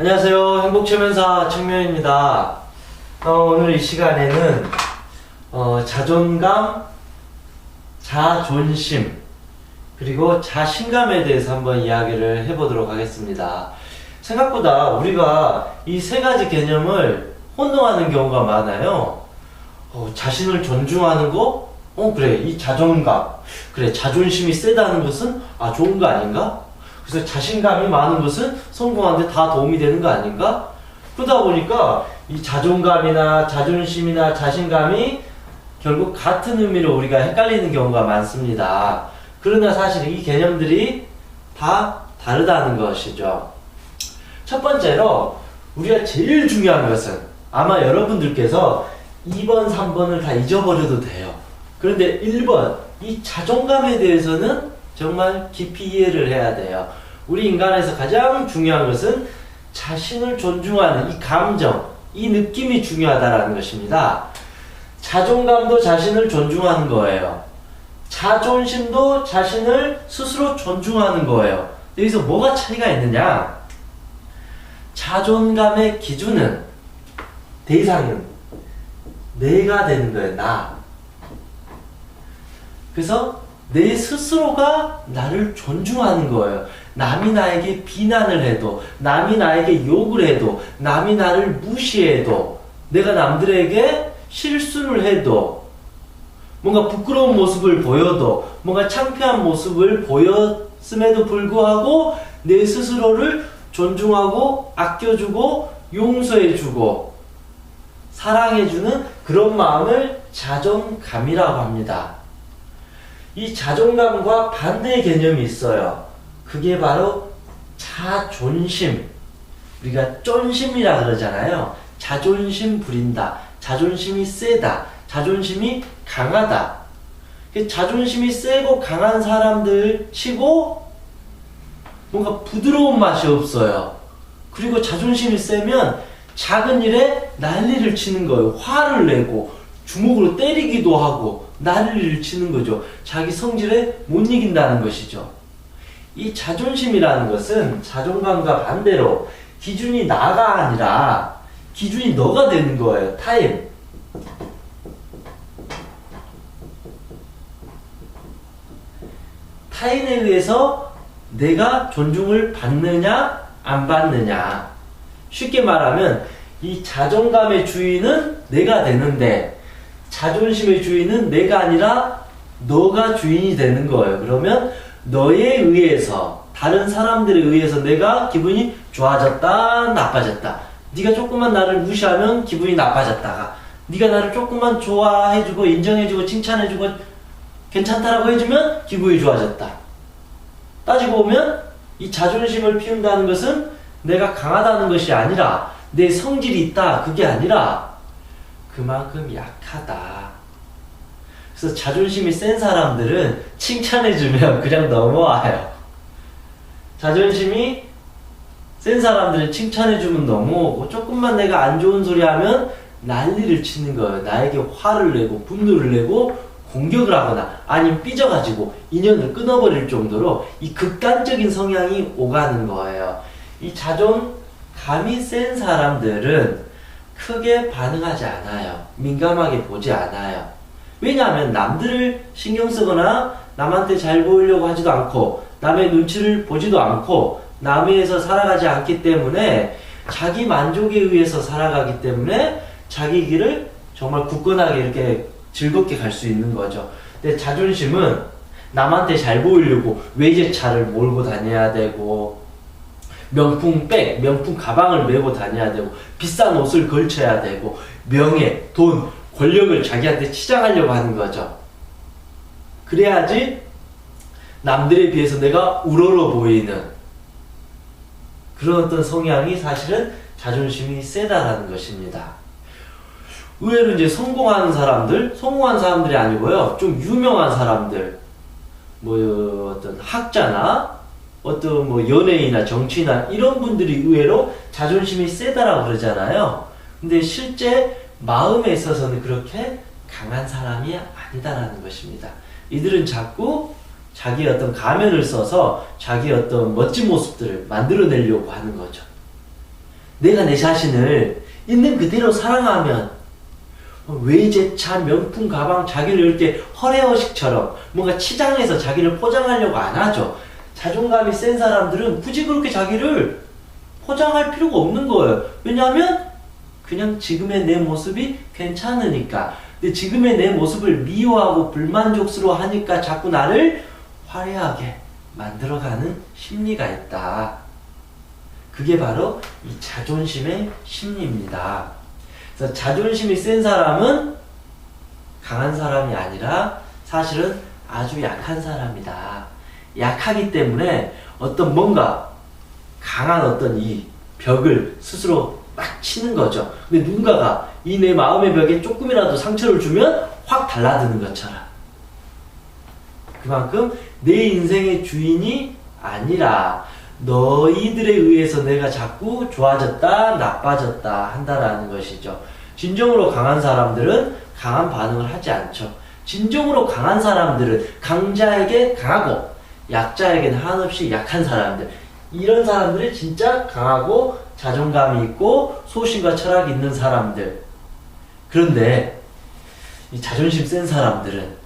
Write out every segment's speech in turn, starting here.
안녕하세요. 행복체면사 청명입니다. 어, 오늘 이 시간에는 어, 자존감, 자존심, 그리고 자신감에 대해서 한번 이야기를 해보도록 하겠습니다. 생각보다 우리가 이 세 가지 개념을 혼동하는 경우가 많아요. 어, 자신을 존중하는 거? 어, 그래. 이 자존감. 그래. 자존심이 세다는 것은, 아, 좋은 거 아닌가? 그래서 자신감이 많은 것은 성공하는데 다 도움이 되는 거 아닌가? 그러다 보니까 이 자존감이나 자존심이나 자신감이 결국 같은 의미로 우리가 헷갈리는 경우가 많습니다. 그러나 사실 이 개념들이 다 다르다는 것이죠. 첫 번째로 우리가 제일 중요한 것은 아마 여러분들께서 2번, 3번을 다 잊어버려도 돼요. 그런데 1번, 이 자존감에 대해서는 정말 깊이 이해를 해야 돼요. 우리 인간에서 가장 중요한 것은 자신을 존중하는 이 감정, 이 느낌이 중요하다라는 것입니다. 자존감도 자신을 존중하는 거예요. 자존심도 자신을 스스로 존중하는 거예요. 여기서 뭐가 차이가 있느냐? 자존감의 기준은 대상은 내가 되는 거예요, 나. 그래서 내 스스로가 나를 존중하는 거예요. 남이 나에게 비난을 해도, 남이 나에게 욕을 해도, 남이 나를 무시해도, 내가 남들에게 실수를 해도, 뭔가 부끄러운 모습을 보여도, 뭔가 창피한 모습을 보였음에도 불구하고, 내 스스로를 존중하고, 아껴주고, 용서해주고, 사랑해주는 그런 마음을 자존감이라고 합니다. 이 자존감과 반대의 개념이 있어요. 그게 바로 자존심. 우리가 쫀심이라 그러잖아요. 자존심 부린다. 자존심이 세다. 자존심이 강하다. 그 자존심이 세고 강한 사람들 치고 뭔가 부드러운 맛이 없어요. 그리고 자존심이 세면 작은 일에 난리를 치는 거예요. 화를 내고 주먹으로 때리기도 하고 난리를 치는 거죠. 자기 성질에 못 이긴다는 것이죠. 이 자존심이라는 것은 자존감과 반대로 기준이 나가 아니라 기준이 너가 되는 거예요. 타임. 타인에 의해서 내가 존중을 받느냐 안 받느냐. 쉽게 말하면 이 자존감의 주인은 내가 되는데 자존심의 주인은 내가 아니라 너가 주인이 되는 거예요. 그러면 너에 의해서 다른 사람들에 의해서 내가 기분이 좋아졌다 나빠졌다. 네가 조금만 나를 무시하면 기분이 나빠졌다가 네가 나를 조금만 좋아해주고 인정해주고 칭찬해주고 괜찮다라고 해주면 기분이 좋아졌다. 따지고 보면 이 자존심을 피운다는 것은 내가 강하다는 것이 아니라 내 성질이 있다 그게 아니라 그만큼 약하다. 그래서 자존심이 센 사람들은 칭찬해주면 그냥 넘어와요. 자존심이 센 사람들은 칭찬해주면 넘어오고 조금만 내가 안 좋은 소리 하면 난리를 치는 거예요. 나에게 화를 내고 분노를 내고 공격을 하거나 아니면 삐져가지고 인연을 끊어버릴 정도로 이 극단적인 성향이 오가는 거예요. 이 자존감이 센 사람들은 크게 반응하지 않아요. 민감하게 보지 않아요. 왜냐하면 남들을 신경 쓰거나 남한테 잘 보이려고 하지도 않고 남의 눈치를 보지도 않고 남에서 살아가지 않기 때문에 자기 만족에 의해서 살아가기 때문에 자기 길을 정말 굳건하게 이렇게 즐겁게 갈 수 있는 거죠. 근데 자존심은 남한테 잘 보이려고 외제차를 몰고 다녀야 되고 명품 백, 명품 가방을 메고 다녀야 되고 비싼 옷을 걸쳐야 되고 명예, 돈, 권력을 자기한테 치장하려고 하는 거죠. 그래야지 남들에 비해서 내가 우러러 보이는 그런 어떤 성향이 사실은 자존심이 세다라는 것입니다. 의외로 이제 성공하는 사람들, 성공한 사람들이 아니고요. 좀 유명한 사람들, 뭐 어떤 학자나 어떤 뭐 연예인이나 정치나 이런 분들이 의외로 자존심이 세다라고 그러잖아요. 근데 실제 마음에 있어서는 그렇게 강한 사람이 아니다라는 것입니다. 이들은 자꾸 자기 어떤 가면을 써서 자기 어떤 멋진 모습들을 만들어내려고 하는 거죠. 내가 내 자신을 있는 그대로 사랑하면 외제차, 명품 가방, 자기를 이렇게 허례허식처럼 뭔가 치장해서 자기를 포장하려고 안 하죠. 자존감이 센 사람들은 굳이 그렇게 자기를 포장할 필요가 없는 거예요. 왜냐하면 그냥 지금의 내 모습이 괜찮으니까. 근데 지금의 내 모습을 미워하고 불만족스러워 하니까 자꾸 나를 화려하게 만들어가는 심리가 있다. 그게 바로 이 자존심의 심리입니다. 그래서 자존심이 센 사람은 강한 사람이 아니라 사실은 아주 약한 사람이다. 약하기 때문에 어떤 뭔가 강한 어떤 이 벽을 스스로 막 치는 거죠. 근데 누군가가 이 내 마음의 벽에 조금이라도 상처를 주면 확 달라드는 것처럼. 그만큼 내 인생의 주인이 아니라 너희들에 의해서 내가 자꾸 좋아졌다, 나빠졌다 한다라는 것이죠. 진정으로 강한 사람들은 강한 반응을 하지 않죠. 진정으로 강한 사람들은 강자에게 강하고 약자에게는 한없이 약한 사람들. 이런 사람들이 진짜 강하고 자존감이 있고 소신과 철학이 있는 사람들. 그런데 이 자존심 센 사람들은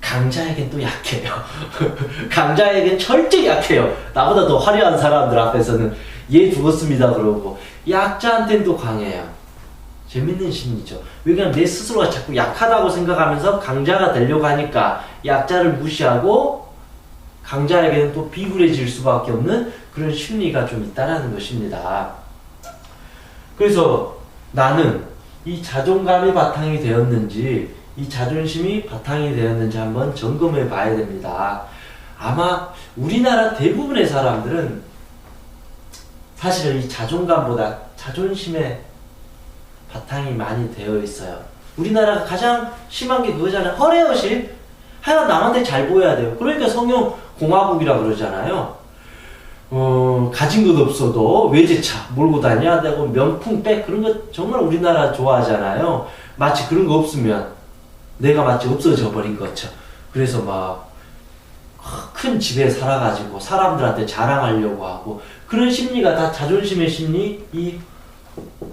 강자에겐 또 약해요. 강자에겐 철저히 약해요. 나보다 더 화려한 사람들 앞에서는 얘 죽었습니다 그러고 약자한테는 또 강해요. 재밌는 심리죠. 왜냐면 내 스스로가 자꾸 약하다고 생각하면서 강자가 되려고 하니까 약자를 무시하고 강자에게는 또 비굴해질 수밖에 없는 그런 심리가 좀 있다라는 것입니다. 그래서 나는 이 자존감이 바탕이 되었는지 이 자존심이 바탕이 되었는지 한번 점검해 봐야 됩니다. 아마 우리나라 대부분의 사람들은 사실은 이 자존감보다 자존심에 바탕이 많이 되어 있어요. 우리나라가 가장 심한 게 그거잖아요. 허례허식. 하여간 남한테 잘 보여야 돼요. 그러니까 성형 공화국이라 그러잖아요. 어, 가진 것 없어도 외제차 몰고 다녀야 되고 명품 백 그런 거 정말 우리나라 좋아하잖아요. 마치 그런 거 없으면 내가 마치 없어져 버린 것처럼. 그래서 막 큰 집에 살아가지고 사람들한테 자랑하려고 하고 그런 심리가 다 자존심의 심리, 이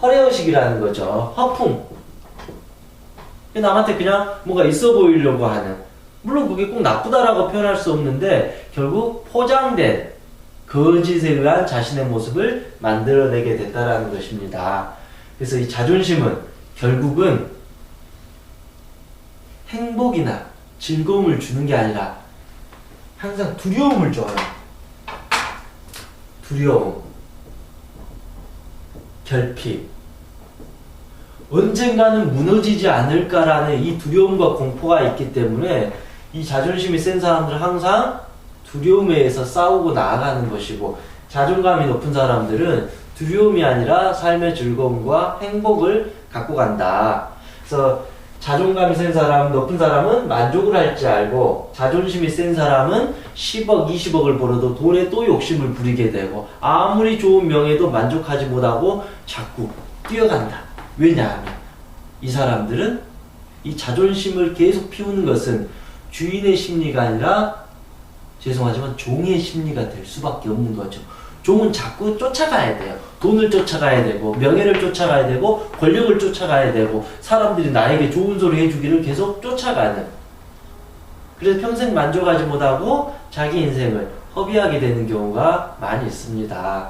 허례허식이라는 거죠. 허풍. 남한테 그냥 뭔가 있어 보이려고 하는. 물론 그게 꼭 나쁘다라고 표현할 수 없는데 결국 포장된 거짓에 의한 자신의 모습을 만들어내게 됐다라는 것입니다. 그래서 이 자존심은 결국은 행복이나 즐거움을 주는 게 아니라 항상 두려움을 줘요. 두려움, 결핍, 언젠가는 무너지지 않을까라는 이 두려움과 공포가 있기 때문에 이 자존심이 센 사람들은 항상 두려움에 의해서 싸우고 나아가는 것이고 자존감이 높은 사람들은 두려움이 아니라 삶의 즐거움과 행복을 갖고 간다. 그래서 자존감이 센 사람, 높은 사람은 만족을 할 줄 알고 자존심이 센 사람은 10억, 20억을 벌어도 돈에 또 욕심을 부리게 되고 아무리 좋은 명예도 만족하지 못하고 자꾸 뛰어간다. 왜냐하면 이 사람들은 이 자존심을 계속 피우는 것은 주인의 심리가 아니라 죄송하지만 종의 심리가 될 수밖에 없는 거죠. 종은 자꾸 쫓아가야 돼요. 돈을 쫓아가야 되고, 명예를 쫓아가야 되고, 권력을 쫓아가야 되고, 사람들이 나에게 좋은 소리 해주기를 계속 쫓아가는. 그래서 평생 만족하지 못하고 자기 인생을 허비하게 되는 경우가 많이 있습니다.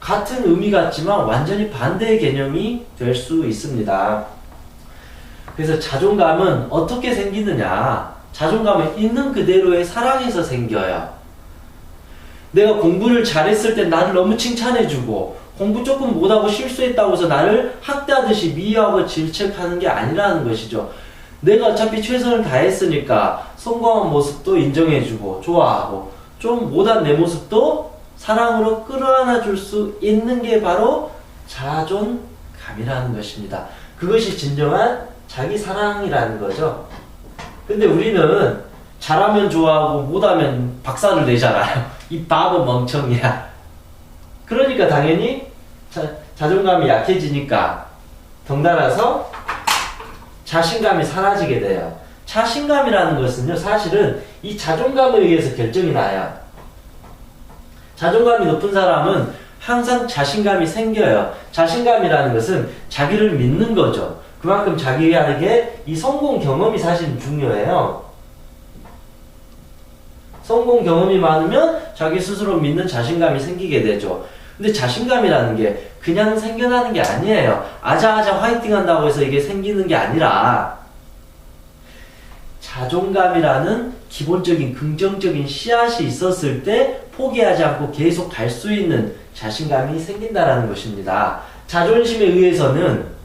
같은 의미 같지만 완전히 반대의 개념이 될 수 있습니다. 그래서 자존감은 어떻게 생기느냐? 자존감은 있는 그대로의 사랑에서 생겨요. 내가 공부를 잘했을 때 나를 너무 칭찬해주고 공부 조금 못하고 실수했다고 해서 나를 학대하듯이 미워하고 질책하는 게 아니라는 것이죠. 내가 어차피 최선을 다했으니까 성공한 모습도 인정해주고 좋아하고 좀 못한 내 모습도 사랑으로 끌어안아 줄 수 있는 게 바로 자존감이라는 것입니다. 그것이 진정한 자기 사랑이라는 거죠. 근데 우리는 잘하면 좋아하고 못하면 박살을 내잖아요. 이 바보 멍청이야. 그러니까 당연히 자, 자존감이 약해지니까 덩달아서 자신감이 사라지게 돼요. 자신감이라는 것은요, 사실은 이 자존감에 의해서 결정이 나요. 자존감이 높은 사람은 항상 자신감이 생겨요. 자신감이라는 것은 자기를 믿는 거죠. 그만큼 자기에게 이 성공 경험이 사실 중요해요. 성공 경험이 많으면 자기 스스로 믿는 자신감이 생기게 되죠. 근데 자신감이라는 게 그냥 생겨나는 게 아니에요. 아자아자 화이팅 한다고 해서 이게 생기는 게 아니라 자존감이라는 기본적인 긍정적인 씨앗이 있었을 때 포기하지 않고 계속 갈 수 있는 자신감이 생긴다라는 것입니다. 자존심에 의해서는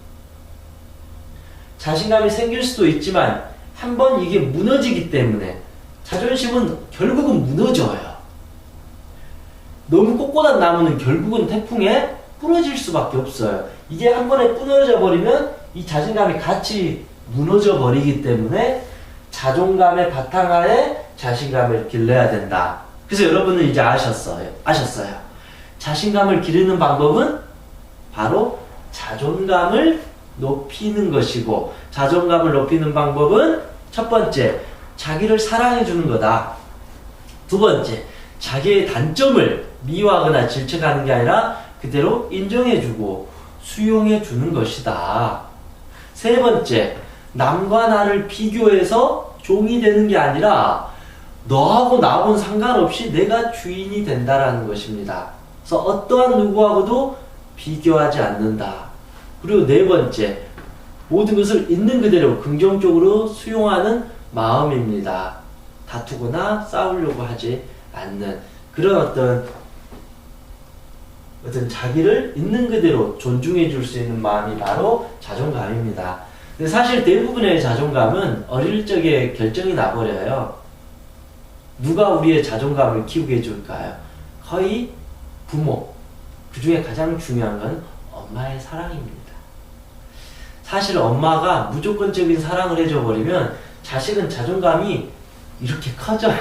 자신감이 생길 수도 있지만 한 번 이게 무너지기 때문에 자존심은 결국은 무너져요. 너무 꼿꼿한 나무는 결국은 태풍에 부러질 수밖에 없어요. 이게 한 번에 부러져 버리면 이 자신감이 같이 무너져 버리기 때문에 자존감의 바탕하에 자신감을 길러야 된다. 그래서 여러분은 이제 아셨어요. 아셨어요. 자신감을 기르는 방법은 바로 자존감을 높이는 것이고 자존감을 높이는 방법은 첫 번째 자기를 사랑해 주는 거다. 두 번째 자기의 단점을 미워하거나 질책하는 게 아니라 그대로 인정해 주고 수용해 주는 것이다. 세 번째 남과 나를 비교해서 종이 되는 게 아니라 너하고 나하고는 상관없이 내가 주인이 된다라는 것입니다. 그래서 어떠한 누구하고도 비교하지 않는다. 그리고 네 번째, 모든 것을 있는 그대로 긍정적으로 수용하는 마음입니다. 다투거나 싸우려고 하지 않는 그런 어떤 어떤 자기를 있는 그대로 존중해 줄 수 있는 마음이 바로 자존감입니다. 근데 사실 대부분의 자존감은 어릴 적에 결정이 나버려요. 누가 우리의 자존감을 키우게 해줄까요? 거의 부모. 그 중에 가장 중요한 건 엄마의 사랑입니다. 사실 엄마가 무조건적인 사랑을 해줘 버리면 자식은 자존감이 이렇게 커져요.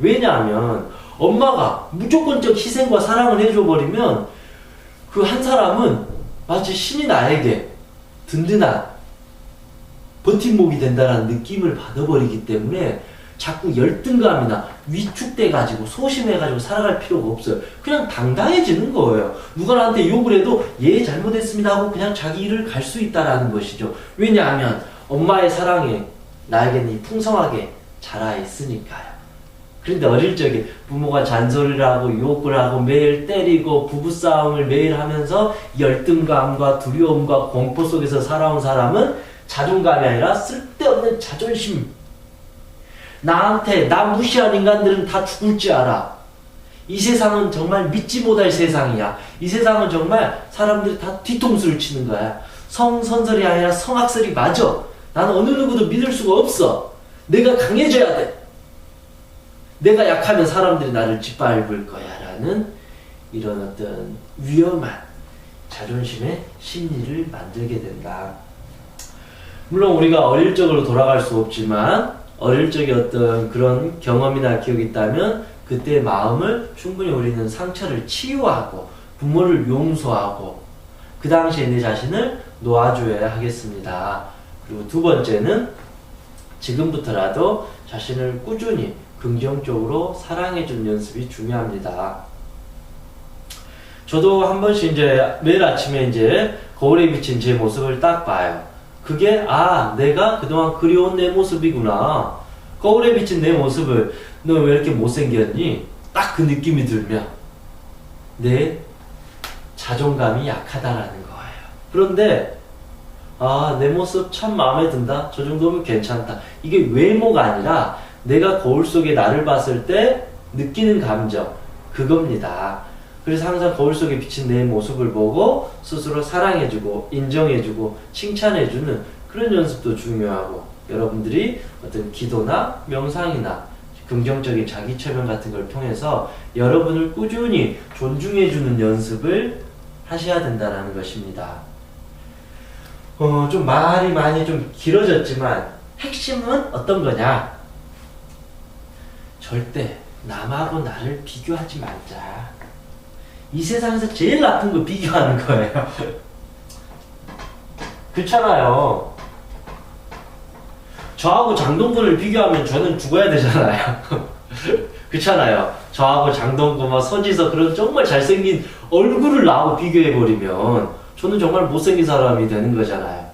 왜냐하면 엄마가 무조건적 희생과 사랑을 해줘 버리면 그 한 사람은 마치 신이 나에게 든든한 버팀목이 된다는 느낌을 받아버리기 때문에 자꾸 열등감이나 위축돼 가지고 소심해 가지고 살아갈 필요가 없어요. 그냥 당당해지는 거예요. 누가 나한테 욕을 해도 예 잘못했습니다 하고 그냥 자기 일을 갈 수 있다라는 것이죠. 왜냐하면 엄마의 사랑에 나에게는 풍성하게 자라 있으니까요. 그런데 어릴 적에 부모가 잔소리를 하고 욕을 하고 매일 때리고 부부싸움을 매일 하면서 열등감과 두려움과 공포 속에서 살아온 사람은 자존감이 아니라 쓸데없는 자존심. 나한테 나 무시한 인간들은 다 죽을 줄 알아. 이 세상은 정말 믿지 못할 세상이야. 이 세상은 정말 사람들이 다 뒤통수를 치는 거야. 성선설이 아니라 성악설이 맞아. 나는 어느 누구도 믿을 수가 없어. 내가 강해져야 돼. 내가 약하면 사람들이 나를 짓밟을 거야. 라는 이런 어떤 위험한 자존심의 심리를 만들게 된다. 물론 우리가 어릴 적으로 돌아갈 수 없지만 어릴 적에 어떤 그런 경험이나 기억이 있다면 그때 마음을 충분히 우리는 상처를 치유하고 부모를 용서하고 그 당시에 내 자신을 놓아줘야 하겠습니다. 그리고 두 번째는 지금부터라도 자신을 꾸준히 긍정적으로 사랑해주는 연습이 중요합니다. 저도 한 번씩 이제 매일 아침에 이제 거울에 비친 제 모습을 딱 봐요. 그게 아 내가 그동안 그리운 내 모습이구나. 거울에 비친 내 모습을 너 왜 이렇게 못생겼니? 딱 그 느낌이 들면 내 자존감이 약하다라는 거예요. 그런데 아 내 모습 참 마음에 든다. 저 정도면 괜찮다. 이게 외모가 아니라 내가 거울 속에 나를 봤을 때 느끼는 감정 그겁니다. 그래서 항상 거울 속에 비친 내 모습을 보고 스스로 사랑해주고 인정해주고 칭찬해주는 그런 연습도 중요하고 여러분들이 어떤 기도나 명상이나 긍정적인 자기 체면 같은 걸 통해서 여러분을 꾸준히 존중해주는 연습을 하셔야 된다는 것입니다. 어, 좀 말이 많이 좀 길어졌지만 핵심은 어떤 거냐? 절대 남하고 나를 비교하지 말자. 이 세상에서 제일 나쁜 거 비교하는 거예요. 그렇잖아요. 저하고 장동건을 비교하면 저는 죽어야 되잖아요. 그렇잖아요. 저하고 장동건, 막 서지서 그런 정말 잘생긴 얼굴을 나하고 비교해버리면 저는 정말 못생긴 사람이 되는 거잖아요.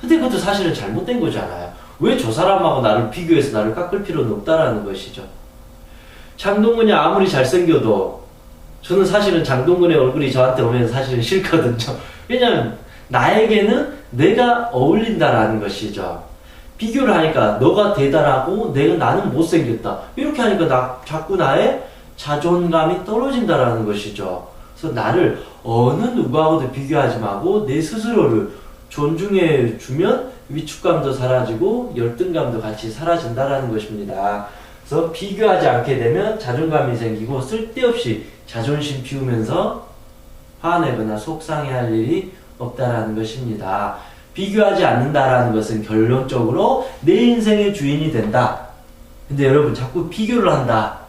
근데 그것도 사실은 잘못된 거잖아요. 왜 저 사람하고 나를 비교해서 나를 깎을 필요는 없다라는 것이죠. 장동건이 아무리 잘생겨도 저는 사실은 장동건의 얼굴이 저한테 오면 사실은 싫거든요. 왜냐면 나에게는 내가 어울린다라는 것이죠. 비교를 하니까 너가 대단하고 내가 나는 못생겼다. 이렇게 하니까 나 자꾸 나의 자존감이 떨어진다라는 것이죠. 그래서 나를 어느 누구하고도 비교하지 말고 내 스스로를 존중해 주면 위축감도 사라지고 열등감도 같이 사라진다라는 것입니다. 그래서 비교하지 않게 되면 자존감이 생기고 쓸데없이 자존심 피우면서 화내거나 속상해할 일이 없다라는 것입니다. 비교하지 않는다라는 것은 결론적으로 내 인생의 주인이 된다. 근데 여러분 자꾸 비교를 한다.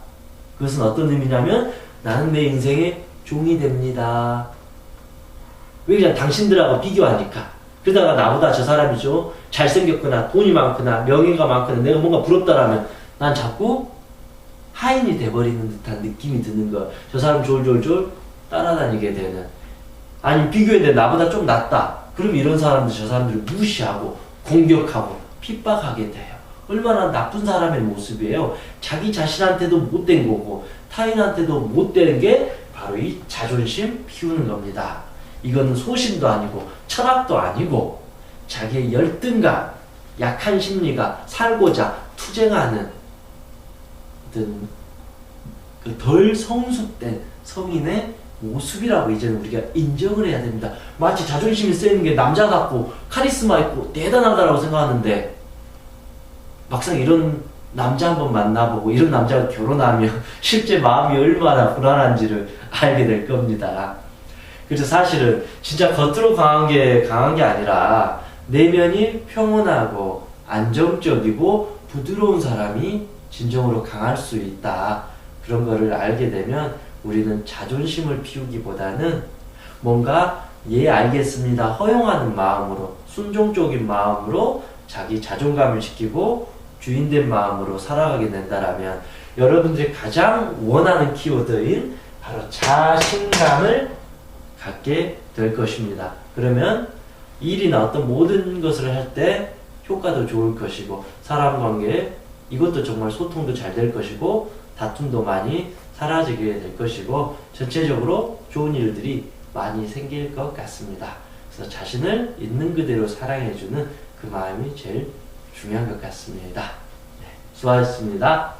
그것은 어떤 의미냐면 나는 내 인생의 종이 됩니다. 왜 그냥 당신들하고 비교하니까. 그러다가 나보다 저 사람이 좀 잘생겼거나 돈이 많거나 명예가 많거나 내가 뭔가 부럽다라면 난 자꾸 하인이 돼버리는 듯한 느낌이 드는 거. 저 사람 졸졸졸 따라다니게 되는. 아니 비교했는데 나보다 좀 낫다. 그럼 이런 사람들 저 사람들을 무시하고 공격하고 핍박하게 돼요. 얼마나 나쁜 사람의 모습이에요. 자기 자신한테도 못된 거고 타인한테도 못되는 게 바로 이 자존심 피우는 겁니다. 이거는 소심도 아니고 철학도 아니고 자기의 열등감, 약한 심리가 살고자 투쟁하는 어떤 그 덜 성숙된 성인의 모습이라고 이제는 우리가 인정을 해야 됩니다. 마치 자존심이 세는 게 남자 같고 카리스마 있고 대단하다라고 생각하는데 막상 이런 남자 한번 만나보고 이런 남자가 결혼하면 실제 마음이 얼마나 불안한지를 알게 될 겁니다. 그래서 사실은 진짜 겉으로 강한 게 강한 게 아니라 내면이 평온하고 안정적이고 부드러운 사람이 진정으로 강할 수 있다. 그런 거를 알게 되면 우리는 자존심을 피우기보다는 뭔가 예 알겠습니다 허용하는 마음으로 순종적인 마음으로 자기 자존감을 지키고 주인된 마음으로 살아가게 된다라면 여러분들이 가장 원하는 키워드인 바로 자신감을 갖게 될 것입니다. 그러면 일이나 어떤 모든 것을 할 때 효과도 좋을 것이고 사람 관계 이것도 정말 소통도 잘 될 것이고 다툼도 많이 사라지게 될 것이고 전체적으로 좋은 일들이 많이 생길 것 같습니다. 그래서 자신을 있는 그대로 사랑해주는 그 마음이 제일 중요한 것 같습니다. 네, 수고하셨습니다.